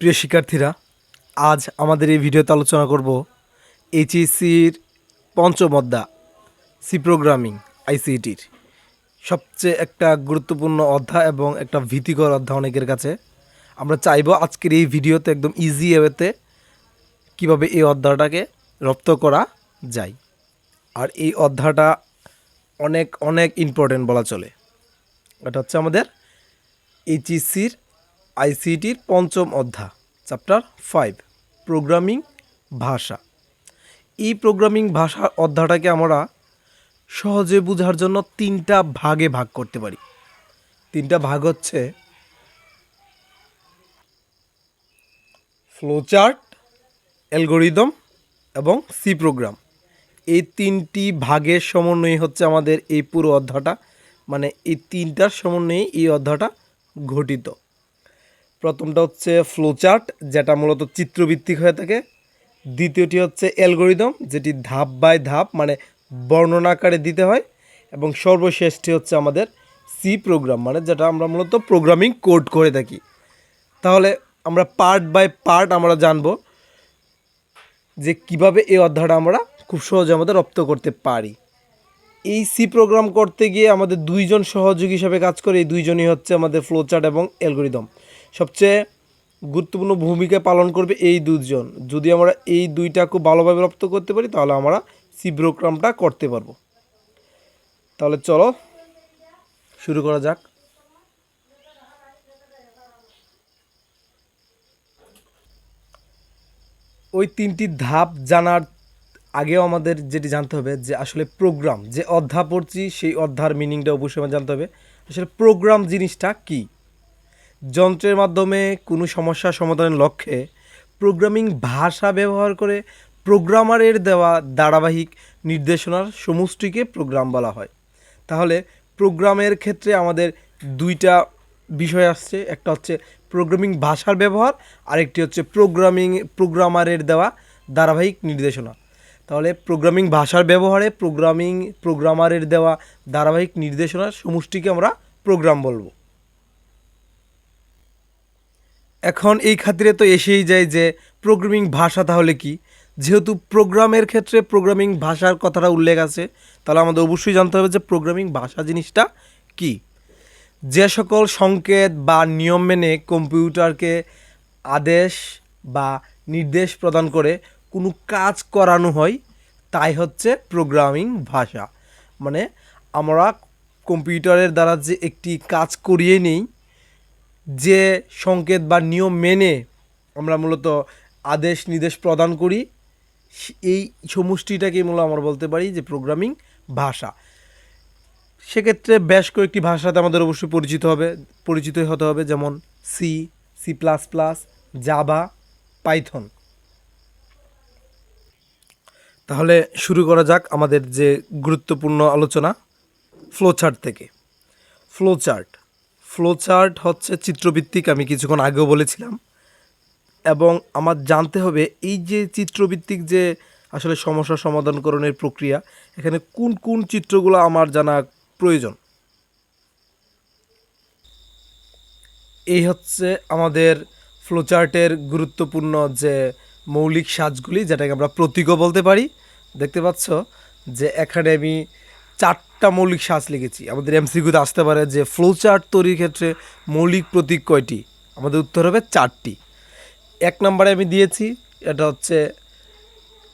প্রিয় শিক্ষার্থীরা, আজ আমাদের এই ভিডিওতে আলোচনা করব এইচএসসির পঞ্চম অধ্যা সি প্রোগ্রামিং আইসিটির সবচেয়ে একটা গুরুত্বপূর্ণ অধ্যায় এবং একটা ভীতিকর অধ্যায় অনেকের কাছে। আমরা চাইব আজকের এই ভিডিওতে একদম ইজি ওয়েতে কীভাবে এই অধ্যায়টাকে রপ্ত করা যায়। আর এই অধ্যায়টা অনেক অনেক ইম্পর্টেন্ট বলা চলে। এটা হচ্ছে আমাদের এইচএসসির আইসিটির পঞ্চম অধ্যায়, চ্যাপ্টার ফাইভ, প্রোগ্রামিং ভাষা। এই প্রোগ্রামিং ভাষা অধ্যায়টাকে আমরা সহজে বোঝার জন্য তিনটা ভাগে ভাগ করতে পারি। তিনটা ভাগ হচ্ছে ফ্লোচার্ট, অ্যালগোরিদম এবং সি প্রোগ্রাম। এই তিনটি ভাগের সমন্বয়ে হচ্ছে আমাদের এই পুরো অধ্যায়টা মানে এই তিনটার সমন্বয়ে এই অধ্যায়টা ঘটিত প্রথমটা হচ্ছে ফ্লোচার্ট যেটা মূলত চিত্রভিত্তিক হয়ে থাকে। দ্বিতীয়টি হচ্ছে অ্যালগোরিদম যেটি ধাপ বাই ধাপ মানে বর্ণনা আকারে দিতে হয়। এবং সর্বশেষটি হচ্ছে আমাদের সি প্রোগ্রাম মানে যেটা আমরা মূলত প্রোগ্রামিং কোড করে থাকি। তাহলে আমরা পার্ট বাই পার্ট আমরা জানব যে কীভাবে এই অধ্যায়টা আমরা খুব সহজে আমাদের রপ্ত করতে পারি। এই সি প্রোগ্রাম করতে গিয়ে আমাদের দুইজন সহযোগী হিসাবে কাজ করে এই দুইজনই হচ্ছে আমাদের ফ্লোচার্ট এবং অ্যালগোরিদম সবচেয়ে গুরুত্বপূর্ণ ভূমিকা পালন করবে এই দুজন। যদি আমরা এই দুইটা খুব ভালোভাবে রপ্ত করতে পারি, তাহলে আমরা সি প্রোগ্রামটা করতে পারব। তাহলে চলো, শুরু করা যাক। ওই তিনটি ধাপ জানার আগেও আমাদের যেটি জানতে হবে, যে আসলে প্রোগ্রাম যে অধ্যা পড়ছি সেই অধ্যার মিনিংটা অবশ্যই জানতে হবে। আসলে প্রোগ্রাম জিনিসটা কি? যন্ত্রের মাধ্যমে কোনো সমস্যা সমাধানের লক্ষ্যে প্রোগ্রামিং ভাষা ব্যবহার করে প্রোগ্রামারের দেওয়া ধারাবাহিক নির্দেশনার সমষ্টিকে প্রোগ্রাম বলা হয়। তাহলে প্রোগ্রামের ক্ষেত্রে আমাদের দুইটা বিষয় আসছে। একটা হচ্ছে প্রোগ্রামিং ভাষার ব্যবহার, আরেকটি হচ্ছে প্রোগ্রামিং, প্রোগ্রামারের দেওয়া ধারাবাহিক নির্দেশনা। তাহলে প্রোগ্রামিং ভাষার ব্যবহারে প্রোগ্রামিং, প্রোগ্রামারের দেওয়া ধারাবাহিক নির্দেশনার সমষ্টিকে আমরা প্রোগ্রাম বলব। এখন এই খাতিরে তো এসেই যায় যে প্রোগ্রামিং ভাষা তাহলে কি? যেহেতু প্রোগ্রামের ক্ষেত্রে প্রোগ্রামিং ভাষার কথাটা উল্লেখ আছে, তাহলে আমাদের অবশ্যই জানতে হবে যে প্রোগ্রামিং ভাষা জিনিসটা কি। যে সকল সংকেত বা নিয়ম মেনে কম্পিউটারকে আদেশ বা নির্দেশ প্রদান করে কোনো কাজ করানো হয়, তাই হচ্ছে প্রোগ্রামিং ভাষা। মানে আমরা কম্পিউটারের দ্বারা যে একটি কাজ করিয়ে নিই যে সংকেত বা নিয়ম মেনে আমরা মূলত আদেশ নির্দেশ প্রদান করি এই সমষ্টিটাকেই মূলত আমরা বলতে পারি যে প্রোগ্রামিং ভাষা। সেক্ষেত্রে বেশ কয়েকটি ভাষাতে আমাদের অবশ্যই পরিচিত হবে, পরিচিত হতে হবে যেমন C C plus plus Java Python তাহলে শুরু করা যাক আমাদের যে গুরুত্বপূর্ণ আলোচনা ফ্লোচার্ট থেকে। ফ্লোচার্ট ফ্লোচার্ট হচ্ছে চিত্রভিত্তিক, আমি কিছুক্ষণ আগেও বলেছিলাম। এবং আমার জানতে হবে এই যে চিত্রভিত্তিক যে আসলে সমস্যা সমাধানকরণের প্রক্রিয়া, এখানে কোন কোন চিত্রগুলো আমার জানা প্রয়োজন? এই হচ্ছে আমাদের ফ্লোচার্টের গুরুত্বপূর্ণ যে মৌলিক সাজগুলি, যেটাকে আমরা প্রতীকও বলতে পারি। দেখতে পাচ্ছ যে এখানে আমি চারটা মৌলিক সাজ লিখেছি। আমাদের এমসিকিউতে আসতে পারে যে ফ্লোচার্ট তৈরির ক্ষেত্রে মৌলিক প্রতীক কয়টি? আমাদের উত্তর হবে চারটি। এক নম্বরে আমি দিয়েছি, এটা হচ্ছে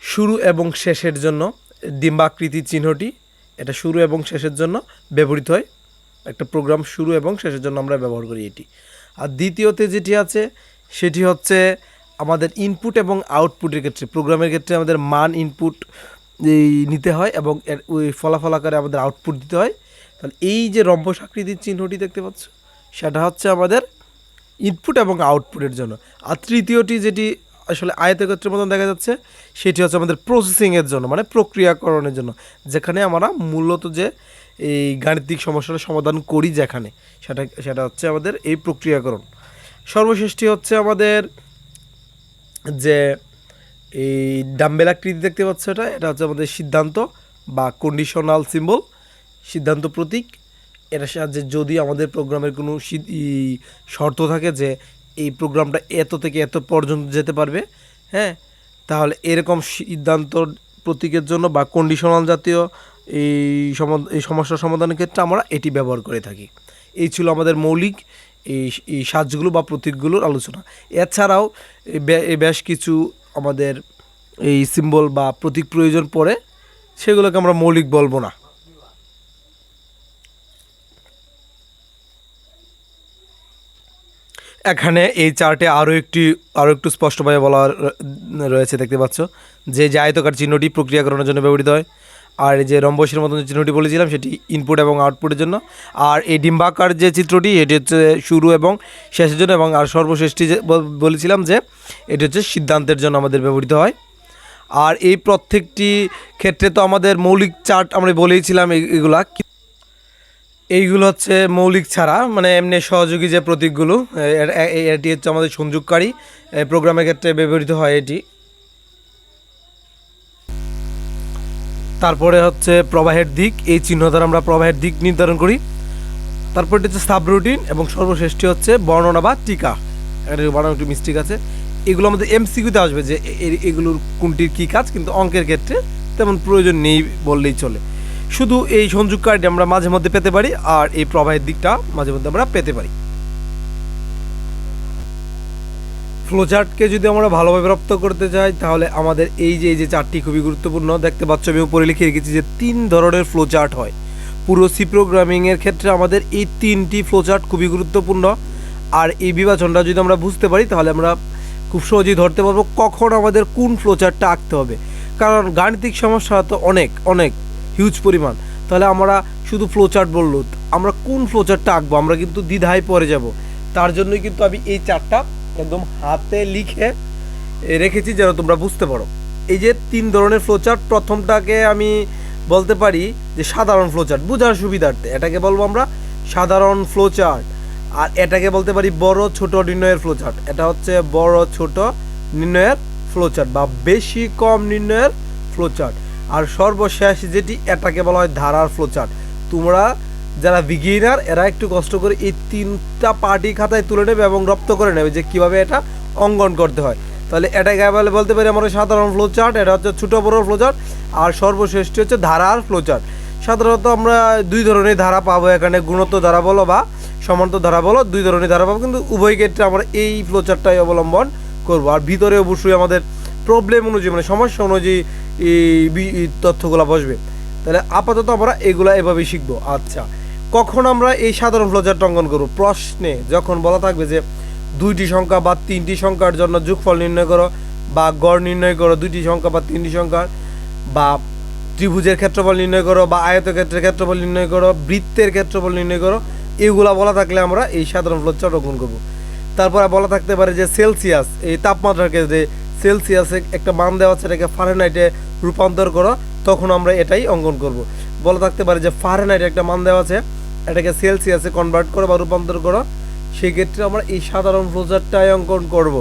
শুরু এবং শেষের জন্য ডিম্বাকৃতি চিহ্নটি। এটা শুরু এবং শেষের জন্য ব্যবহৃত হয়। একটা প্রোগ্রাম শুরু এবং শেষের জন্য আমরা ব্যবহার করি এটি। আর দ্বিতীয়তে যেটি আছে, সেটি হচ্ছে আমাদের ইনপুট এবং আউটপুটের ক্ষেত্রে প্রোগ্রামের ক্ষেত্রে আমাদের মান ইনপুট এই নিতে হয় এবং এর ওই ফলাফল আকারে আমাদের আউটপুট দিতে হয়। তাহলে এই যে রম্বস আকৃতির চিহ্নটি দেখতে পাচ্ছ, সেটা হচ্ছে আমাদের ইনপুট এবং আউটপুটের জন্য। আর তৃতীয়টি যেটি আসলে আয়তক্ষেত্রের মতন দেখা যাচ্ছে, সেটি হচ্ছে আমাদের প্রসেসিংয়ের জন্য মানে প্রক্রিয়াকরণের জন্য। যেখানে আমরা মূলত যে এই গাণিতিক সমস্যার সমাধান করি যেখানে, সেটা সেটা হচ্ছে আমাদের এই প্রক্রিয়াকরণ। সর্বশেষটি হচ্ছে আমাদের যে এই ডাম্বেল আকৃতি দেখতে পাচ্ছ এটা? এটা হচ্ছে আমাদের সিদ্ধান্ত বা কন্ডিশনাল সিম্বল সিদ্ধান্ত প্রতীক। এটার সাহায্যে যদি আমাদের প্রোগ্রামের কোনো শর্ত থাকে যে এই প্রোগ্রামটা এত থেকে এত পর্যন্ত যেতে পারবে হ্যাঁ? তাহলে এরকম সিদ্ধান্ত প্রতীকের জন্য বা কন্ডিশনাল জাতীয় এই এই সমস্যার সমাধানের ক্ষেত্রে আমরা এটি ব্যবহার করে থাকি। এই ছিল আমাদের মৌলিক এই এই সাজগুলো বা প্রতীকগুলোর আলোচনা। এছাড়াও বেশ কিছু আমাদের এই সিম্বল বা প্রতীক প্রয়োজন পড়ে, সেগুলোকে আমরা মৌলিক বলব না। এখানে এই চার্টে আরও একটি আরও একটু স্পষ্টভাবে বলা রয়েছে, দেখতে পাচ্ছ। যে যে আয়তকার চিহ্নটি প্রক্রিয়াকরণের জন্য ব্যবহৃত হয় আর যে রম্বসের মতন যে চিহ্নটি বলেছিলাম, সেটি ইনপুট এবং আউটপুটের জন্য। আর এই ডিম্বাকার যে চিত্রটি, এটি হচ্ছে শুরু এবং শেষের জন্য এবং আর সর্বশেষটি যে বলেছিলাম যে, এটি হচ্ছে সিদ্ধান্তের জন্য আমাদের ব্যবহৃত হয়। আর এই প্রত্যেকটি ক্ষেত্রে তো আমাদের মৌলিক চার্ট আমরা বলেইছিলাম এগুলা। এইগুলো হচ্ছে মৌলিক ছাড়া মানে এমনি সহযোগী যে প্রতীকগুলো এটি হচ্ছে আমাদের সংযোগকারী প্রোগ্রামের ক্ষেত্রে ব্যবহৃত হয় এটি। তারপরে হচ্ছে প্রবাহের দিক, এই চিহ্ন দ্বারা আমরা প্রবাহের দিক নির্ধারণ করি। তারপর হচ্ছে সাব রুটিন এবং সর্বশেষটি হচ্ছে বর্ণনা বা টিকা। এখানে বানানো একটু মিস্টেক আছে। এগুলো আমাদের এমসিকিউতে আসবে যে এগুলোর কোনটির কী কাজ, কিন্তু অঙ্কের ক্ষেত্রে তেমন প্রয়োজন নেই বললেই চলে। শুধু এই সংযোগ কার্ডটি আমরা মাঝে মধ্যে পেতে পারি, আর এই প্রবাহের দিকটা মাঝে মধ্যে আমরা পেতে পারি। ফ্লোচার্টকে যদি আমরা ভালোভাবে রপ্ত করতে চাই, তাহলে আমাদের এই যে এই যে চারটি খুবই গুরুত্বপূর্ণ, দেখতে পাচ্ছ আমি উপরে লিখে রেখেছি যে তিন ধরনের ফ্লোচার্ট হয়। পুরো সি প্রোগ্রামিংয়ের ক্ষেত্রে আমাদের এই তিনটি ফ্লোচার্ট খুবই গুরুত্বপূর্ণ। আর এই বিভাজনটা যদি আমরা বুঝতে পারি, তাহলে আমরা খুব সহজেই ধরতে পারব কখন আমাদের কোন ফ্লোচার্টটা আঁকতে হবে। কারণ গাণিতিক সমস্যা তো অনেক অনেক হিউজ পরিমাণ। তাহলে আমরা শুধু ফ্লোচার্ট বলল, আমরা কোন ফ্লোচার্টটা আঁকবো? আমরা কিন্তু দ্বিধায় পরে যাব। তার জন্যই কিন্তু আমি এই চারটা একদম হাতে লিখে রেখেছি যেন তোমরা বুঝতে পারো। এই যে তিন ধরনের ফ্লোচার্ট প্রথমটাকে আমি বলতে পারি যে সাধারণ ফ্লোচার্ট বোঝার সুবিধার্থে। এটাকে বলব আমরা সাধারণ ফ্লোচার্ট আর এটাকে বলতে পারি বড় ছোট নির্ণয়ের ফ্লোচার্ট এটা হচ্ছে বড় ছোট নির্ণয়ের ফ্লোচার্ট বা বেশি কম নির্ণয়ের ফ্লোচার্ট আর সর্বশেষ যেটি, এটাকে বলা হয় ধারার ফ্লোচার্ট তোমরা যারা বিগিনার এরা একটু কষ্ট করে এই তিনটা পার্টি খাতায় তুলে নেবে এবং রপ্ত করে নেবে যে কীভাবে এটা অঙ্কন করতে হয়। তাহলে এটাকে বলে বলতে পারি আমরা সাধারণ ফ্লো চার্ট এটা হচ্ছে ছোটো বড় ফ্লো চার্ট আর সর্বশ্রেষ্ঠ হচ্ছে ধারার ফ্লো চার্ট সাধারণত আমরা দুই ধরনের ধারা পাবো, এখানে গুণত্ব ধারা বলো বা সমান্ত ধারা বলো, দুই ধরনের ধারা পাবো, কিন্তু উভয় ক্ষেত্রে আমরা এই ফ্লো চার্টটাই অবলম্বন করব। আর ভিতরে অবশ্যই আমাদের প্রবলেম অনুযায়ী মানে সমস্যা অনুযায়ী এই তথ্যগুলো বসবে। তাহলে আপাতত আমরা এগুলো এভাবেই শিখব। আচ্ছা। কখন আমরা এই সাধারণ ফ্লোচার্ট অঙ্কন করব? প্রশ্নে যখন বলা থাকবে যে দুইটি সংখ্যা বা তিনটি সংখ্যার জন্য যোগফল নির্ণয় করো বা গড় নির্ণয় করো, দুইটি সংখ্যা বা তিনটি সংখ্যার বা ত্রিভুজের ক্ষেত্রফল নির্ণয় করো বা আয়তক্ষেত্রের ক্ষেত্রফল নির্ণয় করো, বৃত্তের ক্ষেত্রফল নির্ণয় করো, এগুলা বলা থাকলে আমরা এই সাধারণ ফ্লোচার্ট অঙ্কন করব। তারপরে বলা থাকতে পারে যে সেলসিয়াস, এই তাপমাত্রার ক্ষেত্রে সেলসিয়াসে একটা মান দেওয়া আছে, এটাকে ফারেনহাইটে রূপান্তর করো, তখন আমরা এটাই অঙ্কন করব। বলা থাকতে পারে যে ফারেনহাইটে একটা মান দেওয়া আছে এটাকে সেলসিয়াসে কনভার্ট করো বা রূপান্তর করো সেই ক্ষেত্রে আমরা এই সাধারণ ফ্লোচারটাই অঙ্কন করব।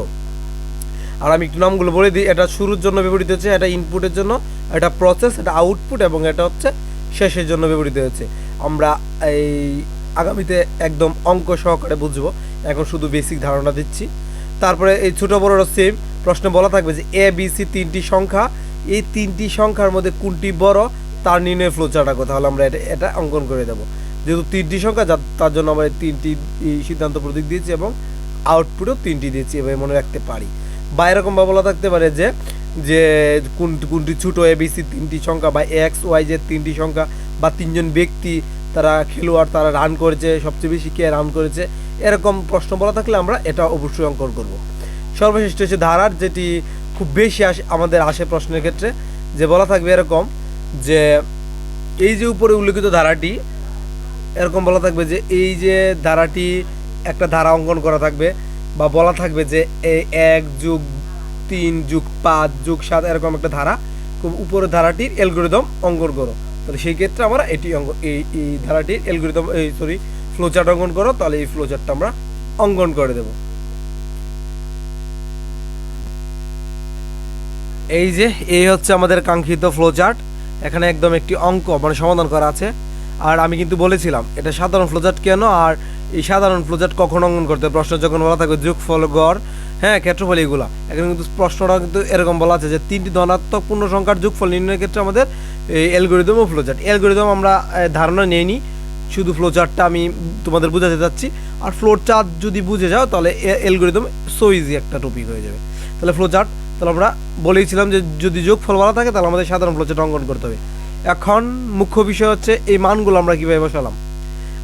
আর আমি একটু নামগুলো বলে দিই, এটা শুরুর জন্য ব্যবহৃত হচ্ছে, এটা ইনপুটের জন্য, এটা প্রসেস এটা আউটপুট এবং এটা হচ্ছে শেষের জন্য ব্যবহৃত হচ্ছে। আমরা এই আগামীতে একদম অঙ্ক সহকারে বুঝব, এখন শুধু বেসিক ধারণা দিচ্ছি। তারপরে এই ছোটো বড় সেম প্রশ্নে বলা থাকবে যে এ বি সি তিনটি সংখ্যা, এই তিনটি সংখ্যার মধ্যে কোনটি বড়, তার নির্ণয় ফ্লোচার্ট আঁকো, তাহলে আমরা এটা এটা অঙ্কন করে দেবো। যেহেতু তিনটি সংখ্যা, যা- তার জন্য আমরা তিনটি সিদ্ধান্ত প্রতীক দিয়েছি এবং আউটপুটও তিনটি দিয়েছি, এভাবে মনে রাখতে পারি। বা এরকম বা বলা থাকতে পারে যে যে কোন, কোনটি ছোটো এবিসি তিনটি সংখ্যা বা এক্স ওয়াই যে তিনটি সংখ্যা বা তিনজন ব্যক্তি, তারা খেলোয়াড়, তারা রান করেছে, সবচেয়ে বেশি কে রান করেছে, এরকম প্রশ্ন বলা থাকলে আমরা এটা অবশ্যই অঙ্কন করব। সর্বশ্রেষ্ঠ হচ্ছে ধারার, যেটি খুব বেশি আসে আমাদের আসে প্রশ্নের ক্ষেত্রে, যে বলা থাকবে এরকম যে, এই যে উপরে উল্লেখিত ধারাটি এরকম বলা থাকবে যে এই যে ধারাটি একটা ধারা অঙ্কন করা থাকবে বা বলা থাকবে যে এই এক যুগ তিন যুগ পাঁচ যুগ সাত এরকম একটা ধারা, খুব উপরের ধারাটির অ্যালগোরিদম অঙ্কন করো। তাহলে সেই ক্ষেত্রে আমরা এটি অঙ্ক, এই এই ধারাটির অ্যালগোরিদম এই সরি ফ্লোচার্ট অঙ্কন করো, তাহলে এই ফ্লোচার্টটা আমরা অঙ্কন করে দেব। এই যে, এই হচ্ছে আমাদের কাঙ্ক্ষিত ফ্লোচার্ট এখানে একদম একটি অঙ্ক মানে সমাধান করা আছে। আর আমি কিন্তু বলেছিলাম, এটা সাধারণ ফ্লোচার্ট কেন? আর এই সাধারণ ফ্লোচার্ট কখন অঙ্কন করতে? প্রশ্ন যখন বলা থাকবে যোগফল গড় হ্যাঁ ক্ষেত্রফল এগুলো। এখানে কিন্তু প্রশ্নটা কিন্তু এরকম বলা আছে যে তিনটি ধনাত্মক পূর্ণ সংখ্যার যোগফল নির্ণয়ের ক্ষেত্রে আমাদের এই অ্যালগোরিদম ও ফ্লোচার্ট অ্যালগোরিদম আমরা ধারণা নিইনি, শুধু ফ্লোচার্টটা আমি তোমাদের বোঝাতে চাচ্ছি। আর ফ্লোর চার্ট যদি বুঝে যাও, তাহলে অ্যালগোরিদম সো ইজি একটা টপিক হয়ে যাবে। তাহলে ফ্লোচার্ট তাহলে আমরা বলেইছিলাম যে যদি যোগফল বলা থাকে, তাহলে আমাদের সাধারণ ফ্লোচার্ট অঙ্কন করতে হবে। এখন মুখ্য বিষয় হচ্ছে এই মানগুলো আমরা কীভাবে বসালাম।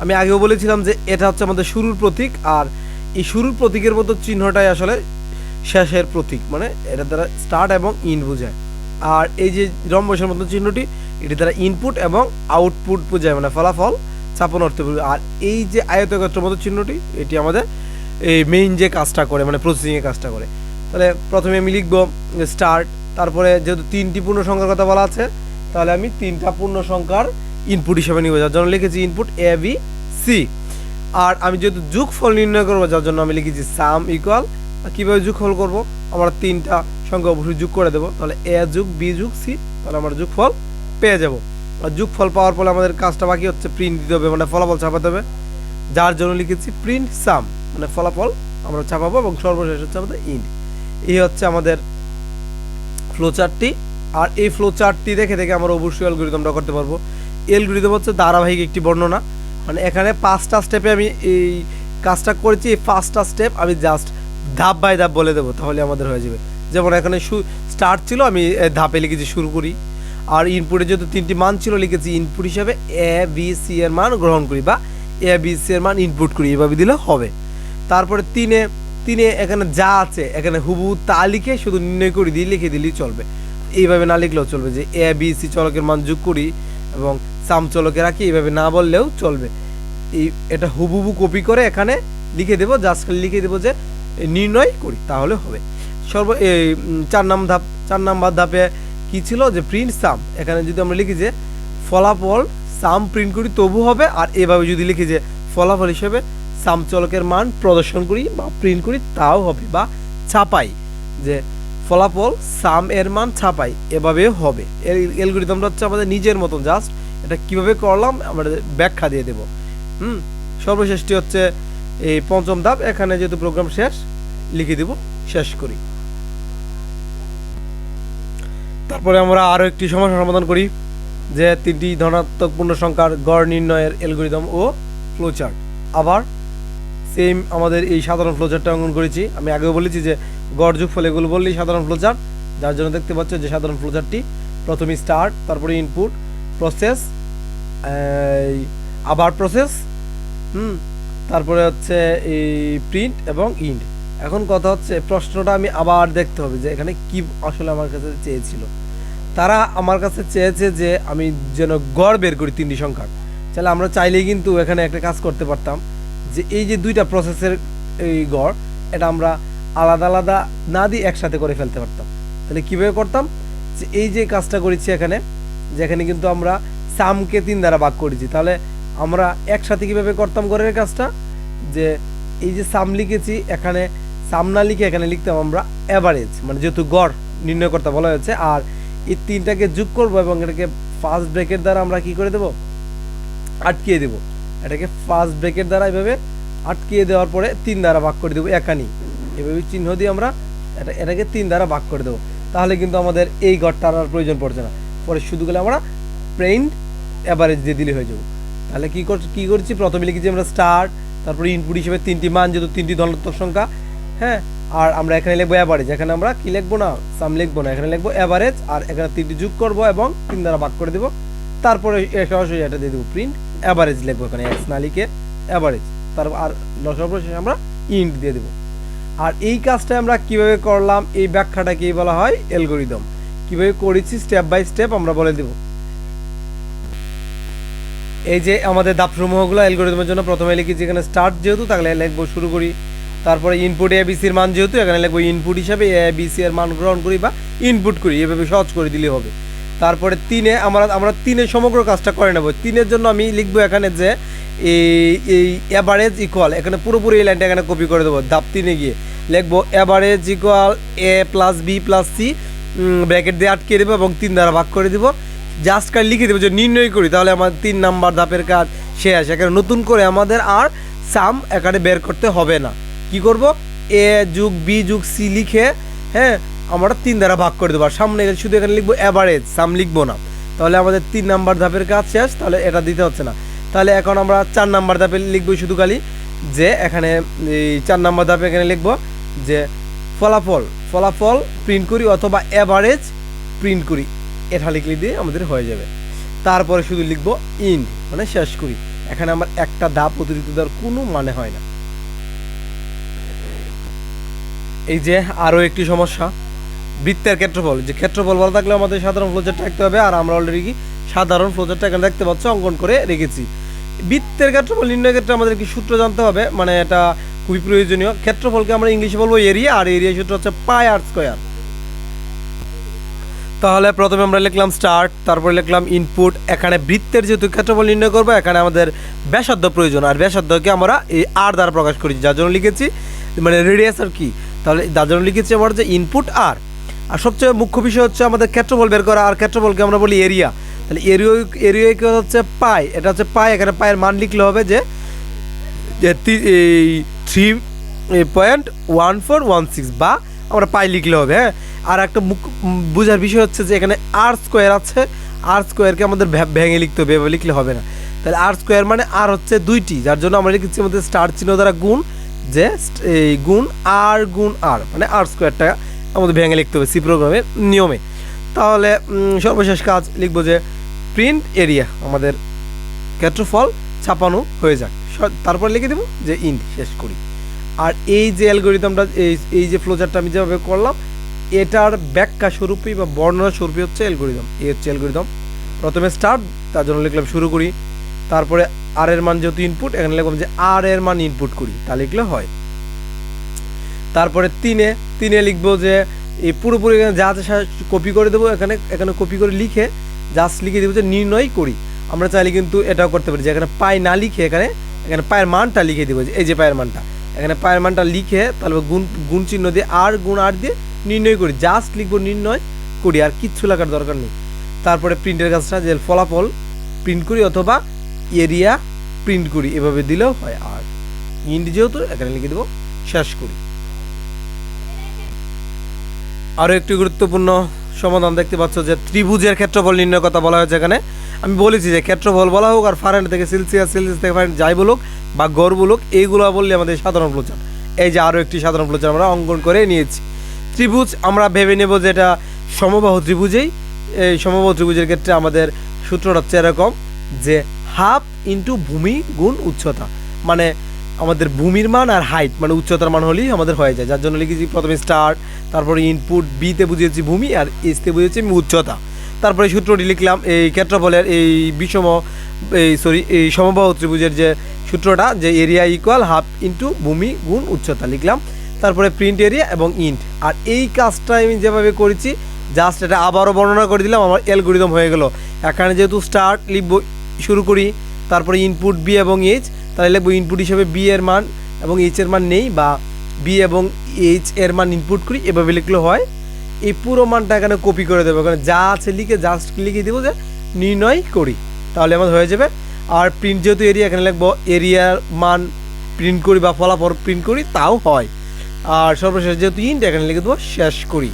আমি আগেও বলেছিলাম যে এটা হচ্ছে আমাদের শুরুর প্রতীক আর এই শুরুর প্রতীকের মতো চিহ্নটাই আসলে শেষের প্রতীক মানে এটা দ্বারা স্টার্ট এবং ইন বোঝায়। আর এই যে রম্বসের মতো চিহ্নটি, এটি দ্বারা ইনপুট এবং আউটপুট বোঝায় মানে ফলাফল ছাপন অর্থে। আর এই যে আয়তক্ষেত্রের মতো চিহ্নটি, এটি আমাদের এই মেইন যে কাজটা করে মানে প্রসেসিংয়ের কাজটা করে। তাহলে প্রথমে আমি লিখব স্টার্ট তারপরে যেহেতু তিনটি পূর্ণ সংখ্যার কথা বলা আছে তাহলে আমি তিনটা পূর্ণ সংখ্যার ইনপুট হিসেবে নিব, যার জন্য লিখেছি ইনপুট এ বি সি আর আমি যেহেতু যোগফল নির্ণয় করব, যার জন্য আমি লিখেছি সাম ইকুয়াল কীভাবে যোগফল করব? আমরা তিনটা সংখ্যা অবশ্যই যোগ করে দেবো। তাহলে এ যুগ বি যুগ সি তাহলে আমরা যোগফল পেয়ে যাব। আর যোগফল পাওয়ার ফলে আমাদের কাজটা বাকি হচ্ছে প্রিন্ট দিতে হবে মানে ফলাফল ছাপাতে হবে। যার জন্য লিখেছি প্রিন্ট সাম মানে ফলাফল আমরা ছাপাবো এবং সর্বশেষ হচ্ছে আমাদের ইন্ড এই হচ্ছে আমাদের ফ্লোচার্টটি আর এই ফ্লোচার্টটি দেখে দেখে আমরা অবশ্যই অ্যালগোরিদমটা করতে পারব। অ্যালগোরিদম হচ্ছে ধারাবাহিক একটি বর্ণনা। মানে এখানে পাঁচটা স্টেপে আমি এই কাজটা করেছি, এই পাঁচটা স্টেপ আমি জাস্ট ধাপ বাই ধাপ বলে দেবো, তাহলে আমাদের হয়ে যাবে। যেমন এখানে শু স্টার্ট ছিল, আমি ধাপে লিখেছি শুরু করি। আর ইনপুটে যেহেতু তিনটি মান ছিল, লিখেছি ইনপুট হিসাবে এ বি সি এর মান গ্রহণ করি বা এ বি সি এর মান ইনপুট করি, এভাবে দিলে হবে। তারপরে তিনে তিনে এখানে যা আছে, এখানে হুবু তা লিখে শুধু নির্ণয় করে দিয়ে লিখে দিলেই চলবে। এইভাবে না লিখলেও চলবে যে এ, বি, সি চলকের মান যোগ করি এবং সাম চলকে রাখি, এইভাবে না বললেও চলবে। এই, এটা হুবুবু কপি করে এখানে লিখে দেবো জাস্ট খালি লিখে দেবো যে নির্ণয় করি, তাহলে হবে। সর্ব, এই চার নাম ধাপ, চার নাম্বার ধাপে কি ছিল? যে প্রিন্ট সাম এখানে যদি আমরা লিখি যে ফলাফল সাম প্রিন্ট করি তবু হবে, আর এভাবে যদি লিখি যে ফলাফল হিসেবে সাম চলকের মান প্রদর্শন করি বা প্রিন্ট করি, তাও হবে, বা ছাপাই। যে ফলাফল সাম এর মান ছাপাই এভাবেও হবে। এর অ্যালগোরিদমটা হচ্ছে আমাদের নিজের মতন জাস্ট এটা কীভাবে করলাম আমরা ব্যাখ্যা দিয়ে দেব। হুম? সর্বশেষটি হচ্ছে এই পঞ্চম ধাপ, এখানে যেহেতু প্রোগ্রাম শেষ, লিখে দেব, শেষ করি। তারপরে আমরা আরও একটি সমস্যা সমাধান করি, যে তিনটি ধনাত্মক পূর্ণ সংখ্যার গড় নির্ণয়ের অ্যালগোরিদম ও ফ্লোচার্ট আবার সেম আমাদের এই সাধারণ ফ্লোচার্টটা অঙ্কন করেছি। আমি আগেও বলেছি যে গড় যোগফল এগুলো বললেই সাধারণ ফ্লোচার্ট। যার জন্য দেখতে পাচ্ছ যে সাধারণ ফ্লোচার্টটি প্রথমে স্টার্ট, তারপরে ইনপুট, প্রসেস আবার প্রসেস, হুম, তারপরে হচ্ছে এই প্রিন্ট এবং ইন্ড এখন কথা হচ্ছে, প্রশ্নটা আমি আবার দেখতে হবে যে এখানে কি আসলে আমার কাছে চেয়েছিল। তারা আমার কাছে চেয়েছে যে আমি যেন গড় বের করি তিনটি সংখ্যা। তাহলে আমরা চাইলেই কিন্তু এখানে একটা কাজ করতে পারতাম যে এই যে দুইটা প্রসেসের এই গড়, এটা আমরা আলাদা আলাদা না দিয়ে একসাথে করে ফেলতে পারতাম। তাহলে কীভাবে করতাম? যে এই যে কাজটা করেছি এখানে, যেখানে কিন্তু আমরা সামকে তিন দ্বারা ভাগ করেছি। তাহলে আমরা একসাথে কীভাবে করতাম গড়ের কাজটা? যে এই যে সাম লিখেছি, এখানে সাম না লিখে এখানে লিখতাম আমরা অ্যাভারেজ মানে যেহেতু গড় নির্ণয় করতে বলা হয়েছে, আর এই তিনটাকে যোগ করব এবং এটাকে ফার্স্ট ব্রেকের দ্বারা আমরা কি করে দেব? আটকিয়ে দেব। এটাকে ফার্স্ট ব্রেকের দ্বারা এভাবে আটকিয়ে দেওয়ার পরে তিন দ্বারা ভাগ করে দেবো একানি। এভাবে চিহ্ন দিয়ে আমরা এটা এটাকে তিন দ্বারা ভাগ করে দেবো। তাহলে কিন্তু আমাদের এই গড়টার আর প্রয়োজন পড়ছে না। পরে শুধু গেলে আমরা প্রেইন্ট অ্যাভারেজ দিয়ে দিলে হয়ে যাব। তাহলে কী কর কী করছি? প্রথমে লিখেছি আমরা স্টার্ট তারপরে ইনপুট হিসেবে তিনটি মান যেহেতু তিনটি ধনাত্মক সংখ্যা হ্যাঁ? আর আমরা এখানে লিখব অ্যাভারেজ এখানে আমরা কি লিখব না? সাম লিখব না। এখানে লিখব অ্যাভারেজ আর এখানে তিনটি যোগ করব এবং তিন দ্বারা ভাগ করে দেবো। তারপরে সরাসরি এটা দিয়ে দেবো প্রিন্ট অ্যাভারেজ লিখব এখানে। এক্স না লিখে অ্যাভারেজ তারপর আর সর্বশেষে আমরা ইন্ট দিয়ে দেবো। আর এই কাজটা আমরা কীভাবে করলাম, এই ব্যাখ্যাটাকেই বলা হয় অ্যালগোরিদম কীভাবে করেছি স্টেপ বাই স্টেপ আমরা বলে দেবো। এই যে আমাদের ধাপসমূহগুলো অ্যালগোরিদমের জন্য প্রথমে লিখেছি এখানে স্টার্ট যেহেতু, তাহলে লিখব শুরু করি। তারপরে ইনপুট এ মান যেহেতু, এখানে লিখব ইনপুট হিসাবে এ এর মান গ্রহণ করি বা ইনপুট করি। এভাবে সহজ করে দিলে হবে। তারপরে তিনে আমরা আমরা তিনের সমগ্র কাজটা করে নেব। তিনের জন্য আমি লিখব এখানে যে এই এই অ্যাভারেজ ইকুয়াল এখানে পুরোপুরি এই লাইনটা এখানে কপি করে দেবো, ধাপ তিনে গিয়ে। লিখব average equal A plus B plus C bracket দিয়ে আটকে দেবো এবং তিন দ্বারা ভাগ করে দেবো। জাস্ট কার লিখে দেবো যে নির্ণয় করি, তাহলে আমার তিন নাম্বার ধাপের কাজ শেষ। এখানে নতুন করে আমাদের আর সাম এখানে বের করতে হবে না। কি করব? এ যুগ বি যুগ সি লিখে হ্যাঁ আমরা তিন দ্বারা ভাগ করে দেবো। আর সামনে শুধু এখানে লিখব অ্যাভারেজ সাম লিখব না। তাহলে আমাদের তিন নাম্বার ধাপের কাজ শেষ, তাহলে এটা দিতে হচ্ছে না। তাহলে এখন আমরা চার নাম্বার ধাপে লিখব শুধু খালি যে এখানে এই চার নাম্বার ধাপে এখানে লিখব যে ফলাফল ফলাফল প্রিন্ট করি অথবা অ্যাভারেজ প্রিন্ট করি। এটা লিখলে দিয়ে আমাদের হয়ে যাবে। তারপরে শুধু লিখব ইন্ড মানে শেষ করি। এখানে আমার একটা ধাপ অতিরিক্ত দেওয়ার কোনো মানে হয় না। এই যে আরও একটি সমস্যা, বৃত্তের ক্ষেত্রফল। যে ক্ষেত্রফল বলা থাকলে আমাদের সাধারণ ফ্লোচারটা রাখতে হবে, আর আমরা অলরেডি সাধারণ ফ্লোচারটা এখানে দেখতে পাচ্ছি, অঙ্কন করে রেখেছি। বৃত্তের ক্ষেত্রফল নির্ণয়ের ক্ষেত্রে আমাদের কি সূত্র জানতে হবে? মানে এটা খুবই প্রয়োজনীয়। ক্ষেত্রফলকে আমরা ইংলিশে বলব এরিয়া, আর এরিয়া সূত্র হচ্ছে পাই আর স্কোয়ার। তাহলে প্রথমে আমরা লিখলাম স্টার্ট, তারপরে লিখলাম ইনপুট। এখানে বৃত্তের যেহেতু ক্ষেত্রফল নির্ণয় করব, এখানে আমাদের ব্যাসার্ধ প্রয়োজন। আর ব্যাসার্ধকে আমরা এই আর দ্বারা প্রকাশ করি, যার জন্য লিখেছি মানে রেডিয়াস আর কি। তাহলে যার জন্য লিখেছি আমরা যে ইনপুট আর আর সবচেয়ে মুখ্য বিষয় হচ্ছে আমাদের ক্ষেত্রফল বের করা, আর ক্ষেত্রফলকে আমরা বলি এরিয়া তাহলে এরিয়া এরিয়া হচ্ছে? পাই। এটা হচ্ছে পাই। এখানে পায়ের মান লিখলে হবে যে three point one four one six বা আমরা পাই লিখলে হবে হ্যাঁ? আর একটা মুখ, বোঝার বিষয় হচ্ছে যে এখানে আর স্কোয়ার আছে। আর স্কোয়ারকে আমাদের ভেঙে লিখতে হবে, এভাবে লিখলে হবে না। তাহলে আর স্কোয়ার মানে আর হচ্ছে দুইটি, যার জন্য আমরা লিখেছি আমাদের স্টার চিহ্ন দ্বারা গুণ যে, এই গুণ আর গুণ আর মানে আর স্কোয়ারটা আমাদের ভেঙে লিখতে হবে সি প্রোগ্রামের নিয়মে। তাহলে সর্বশেষ কাজ লিখব যে প্রিন্ট এরিয়া, আমাদের ক্ষেত্রফল ছাপানো হয়ে যাক। তারপর লিখে দেবো যে ইন্ড শেষ করি। আর এই যে অ্যালগোরিদমটা, এই এই যে ফ্লোচারটা আমি যেভাবে করলাম, এটার ব্যাখ্যা স্বরূপই বা বর্ণনা স্বরূপই হচ্ছে অ্যালগোরিদম। এই হচ্ছে অ্যালগোরিদম। প্রথমে স্টার্ট তার জন্য লিখলাম শুরু করি। তারপরে আর এর মান যেহেতু ইনপুট এখানে লিখলাম যে আর এর মান ইনপুট করি। তা লিখলে হয়। তারপরে তিনে তিনে লিখব যে এই পুরোপুরি এখানে যা আছে কপি করে দেবো। এখানে এখানে কপি করে লিখে জাস্ট লিখে দেবো যে নির্ণয় করি। আমরা চাইলে কিন্তু এটাও করতে পারি যে এখানে পায় না লিখে এখানে এখানে পায়ের মানটা লিখে দেবো যে এই যে পায়ের মানটা। এখানে পায়ের মানটা লিখে তাহলে গুণ গুণ চিহ্ন দিয়ে আর, গুণ আর দিয়ে নির্ণয় করি। জাস্ট লিখব নির্ণয় করি, আর কিচ্ছু লেখার দরকার নেই। তারপরে প্রিন্টের কাজটা যে ফলাফল প্রিন্ট করি অথবা এরিয়া প্রিন্ট করি, এভাবে দিলেও হয়। আর ইন্ড যেহেতু এখানে লিখে দেবো, শেষ করি। আরও একটি গুরুত্বপূর্ণ সমাধান দেখতে পাচ্ছ যে ত্রিভুজের ক্ষেত্রফল নির্ণয়ের কথা বলা হয়েছে এখানে। আমি বলেছি যে ক্ষেত্রফল বলা হোক আর ফারেন্ট থেকে সেলসিয়াস সেলসিয়াস থেকে ফারেন্ট যাই বলুক বা গড় বলুক, এইগুলো বললে আমাদের সাধারণ ফ্লোচার এই যে আরও একটি সাধারণ ফ্লোচার আমরা অঙ্কন করে নিয়েছি। ত্রিভুজ আমরা ভেবে নেব যে এটা সমবাহু ত্রিভুজেই। এই সমবাহু ত্রিভুজের ক্ষেত্রে আমাদের সূত্রটা হচ্ছে এরকম যে হাফ ইন্টু ভূমি গুণ উচ্চতা। মানে আমাদের ভূমির মান আর হাইট মানে উচ্চতার মান হলেই আমাদের হয়ে যায়। যার জন্য লিখেছি প্রথমে স্টার্ট তারপরে ইনপুট বিতে বুঝিয়েছি ভূমি আর এসতে বুঝিয়েছি উচ্চতা। তারপরে সূত্রটি লিখলাম এই ক্ষেত্রফলের এই বিষম, এই সরি এই সমবাহু ত্রিভুজের যে সূত্রটা, যে এরিয়া ইকুয়াল হাফ ইন্টু ভূমি গুণ উচ্চতা লিখলাম। তারপরে প্রিন্ট এরিয়া এবং ইন্ট আর এই কাজটা আমি যেভাবে করেছি জাস্ট এটা আবারও বর্ণনা করে দিলাম, আমার অ্যালগোরিদম হয়ে গেল। এখানে যেহেতু স্টার্ট লিখব, শুরু করি, তারপরে ইনপুট বি এবং এইচ তাহলে লিখব ইনপুট হিসেবে বি এর মান এবং এইচ এর মান নেই বা বি এবং এইচ এর মান ইনপুট করি, এভাবে লিখলে হয়। এই পুরো মানটা এখানে কপি করে দেবো। এখানে যা আছে লিখে জাস্ট লিখে দেবো যে নির্ণয় করি। তাহলে আমার হয়ে যাবে। আর প্রিন্ট যেহেতু এরিয়া এখানে লিখব এরিয়ার মান প্রিন্ট করি বা ফলাফল প্রিন্ট করি, তাও হয়। আর সর্বশেষ যেহেতু ইন্ট এখানে লিখে দেবো শেষ করি।